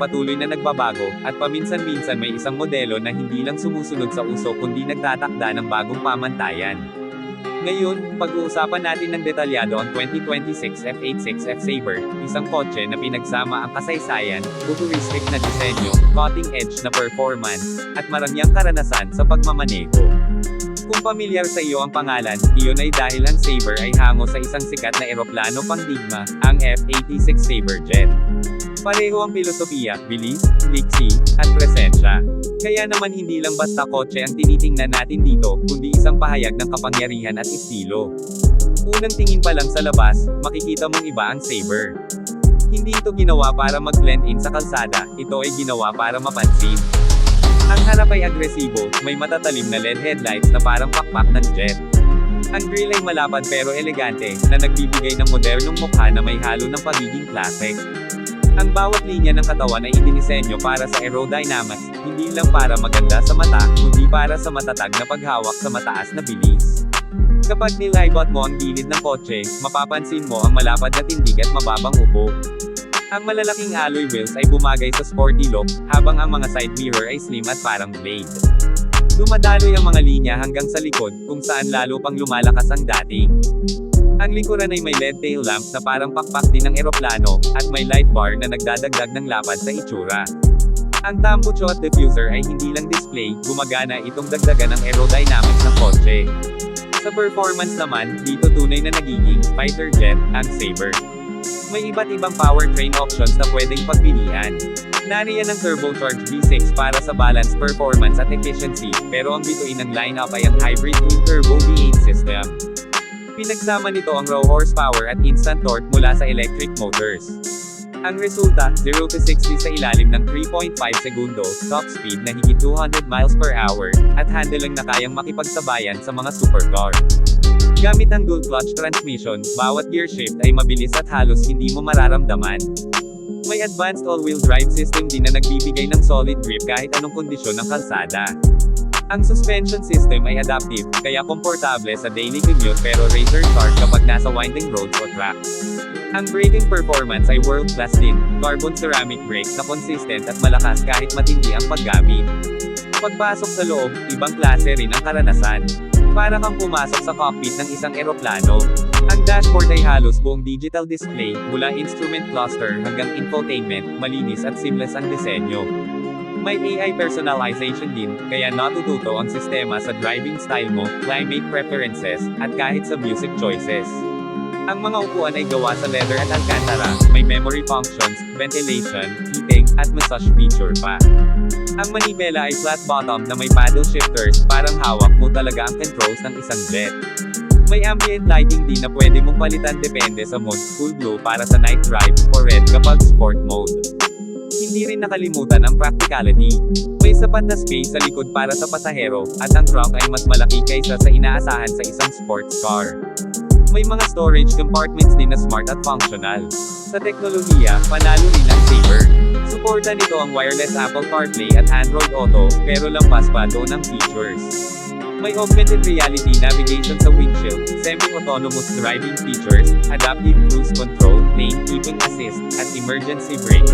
patuloy na nagbabago, at paminsan-minsan may isang modelo na hindi lang sumusunod sa uso kundi nagtatakda ng bagong pamantayan. Ngayon, pag-uusapan natin ng detalyado ang 2026 F86 F-Saber, isang kotse na pinagsama ang kasaysayan, futuristic na disenyo, cutting-edge na performance, at marangyang karanasan sa pagmamaneho. Kung pamilyar sa iyo ang pangalan, iyon ay dahil ang Saber ay hango sa isang sikat na eroplano pangdigma, ang F-86 Saber Jet. Pareho ang filosofiya, bilis, liksi, at presensya. Kaya naman hindi lang basta kotse ang tinitingnan natin dito, kundi isang pahayag ng kapangyarihan at estilo. Unang tingin pa lang sa labas, makikita mong iba ang Saber. Hindi ito ginawa para mag-blend in sa kalsada, ito ay ginawa para mapansin. Ang harap ay agresibo, may matatalim na LED headlights na parang pakpak ng jet. Ang grill ay malapad pero elegante, na nagbibigay ng modernong mukha na may halo ng pagiging classic. Ang bawat linya ng katawan ay idinisenyo para sa aerodynamics, hindi lang para maganda sa mata, kundi para sa matatag na paghawak sa mataas na bilis. Kapag nilaybot mo ang gilid ng kotse, mapapansin mo ang malapad na tindig at mababang upo. Ang malalaking alloy wheels ay bumagay sa sporty look, habang ang mga side mirror ay slim at parang blade. Dumadaloy ang mga linya hanggang sa likod, kung saan lalo pang lumalakas ang dating. Ang likuran ay may LED tail lamps na parang pakpak din ng eroplano, at may light bar na nagdadagdag ng lapad sa itsura. Ang tambucho at diffuser ay hindi lang display, gumagana itong dagdagan ng aerodynamics ng kotse. Sa performance naman, dito tunay na nagiging fighter jet ang Saber. May iba't ibang powertrain options na pwedeng pagpilian. Nariyan ang turbocharged V6 para sa balanced performance at efficiency, pero ang bituin ng lineup ay ang hybrid twin-turbo V8 system. Pinagsama nito ang raw horsepower at instant torque mula sa electric motors. Ang resulta, 0 to 60 sa ilalim ng 3.5 segundo, top speed na higit 200 miles per hour, at handling na kayang makipagsabayan sa mga supercar. Gamit ang dual clutch transmission, bawat gear shift ay mabilis at halos hindi mo mararamdaman. May advanced all-wheel drive system din na nagbibigay ng solid grip kahit anong kondisyon ng kalsada. Ang suspension system ay adaptive, kaya komportable sa daily commute pero razor sharp kapag nasa winding roads o tracks. Ang braking performance ay world-class din, carbon ceramic brakes na consistent at malakas kahit matindi ang paggamit. Pagpasok sa loob, ibang klase rin ang karanasan. Para kang pumasok sa cockpit ng isang eroplano. Ang dashboard ay halos buong digital display, mula instrument cluster hanggang infotainment, malinis at seamless ang disenyo. May AI personalization din, kaya natututo ang sistema sa driving style mo, climate preferences, at kahit sa music choices. Ang mga upuan ay gawa sa leather at alcantara, may memory functions, ventilation, heating, at massage feature pa. Ang manibela ay flat bottom na may paddle shifters, parang hawak mo talaga ang controls ng isang jet. May ambient lighting din na pwede mong palitan depende sa mode, full blue para sa night drive, or red kapag sport mode. Hindi rin nakalimutan ang practicality. May sapat na space sa likod para sa pasahero, at ang trunk ay mas malaki kaysa sa inaasahan sa isang sports car. May mga storage compartments din na smart at functional. Sa teknolohiya, panalo rin ang Saber. Suporta nito ang wireless Apple CarPlay at Android Auto, pero lampas pa doon ang features. May augmented reality navigation sa windshield, semi-autonomous driving features, adaptive cruise control, lane keeping assist, at emergency brake.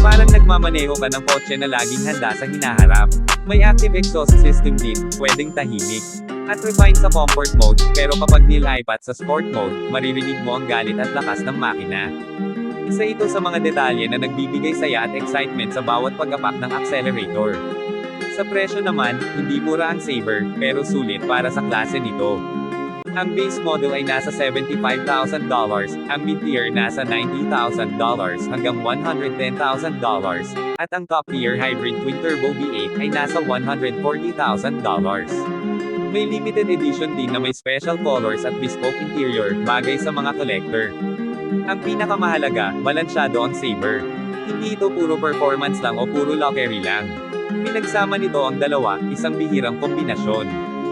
Parang nagmamaneho ka ng kotse na laging handa sa hinaharap. May active exhaust system din, pwedeng tahimik. At refine sa comfort mode, pero kapag nilipat sa sport mode, maririnig mo ang galit at lakas ng makina. Isa ito sa mga detalye na nagbibigay saya at excitement sa bawat pag-apak ng accelerator. Sa presyo naman, hindi mura ang Saber, pero sulit para sa klase nito. Ang base model ay nasa $75,000, ang mid-tier nasa $90,000 hanggang $110,000, at ang top-tier hybrid twin-turbo V8 ay nasa $140,000. May limited edition din na may special colors at bespoke interior, bagay sa mga collector. Ang pinakamahalaga, balansyado ang Saber. Hindi ito puro performance lang o puro luxury lang. Pinagsama nito ang dalawa, isang bihirang kombinasyon.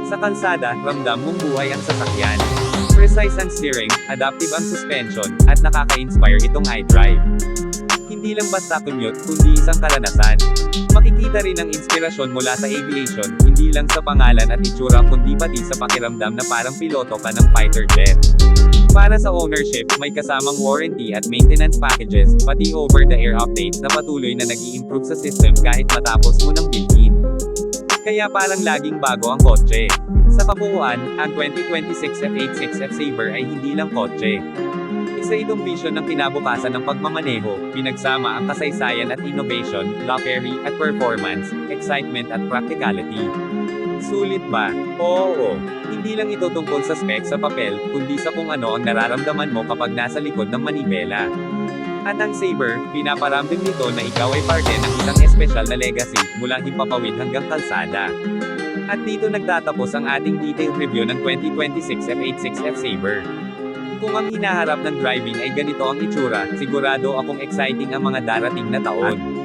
Sa kalsada, ramdam mong buhay ang sasakyan. Precise ang steering, adaptive ang suspension, at nakaka-inspire itong iDrive. Hindi lang basta commute, kundi isang karanasan. Makikita rin ang inspirasyon mula sa aviation, hindi lang sa pangalan at itsura kundi pati sa pakiramdam na parang piloto ka ng fighter jet. Para sa ownership, may kasamang warranty at maintenance packages, pati over-the-air updates na patuloy na nag improve sa system kahit matapos mo ng built-in. Kaya parang laging bago ang kotse. Sa kabuuan, ang 2026 F86 F-Saver ay hindi lang kotse. Isa itong vision ng kinabukasan ng pagmamaneho, pinagsama ang kasaysayan at innovation, luxury at performance, excitement at practicality. Sulit ba? Oo. Hindi lang ito tungkol sa spec sa papel, kundi sa kung ano ang nararamdaman mo kapag nasa likod ng manibela. At ang Saber, pinaparamdam nito na ikaw ay parte ng isang espesyal na legacy, mula himpapawid hanggang kalsada. At dito nagtatapos ang ating detailed review ng 2026 F86 F-Saber. Kung ang hinaharap ng driving ay ganito ang itsura, sigurado akong exciting ang mga darating na taon.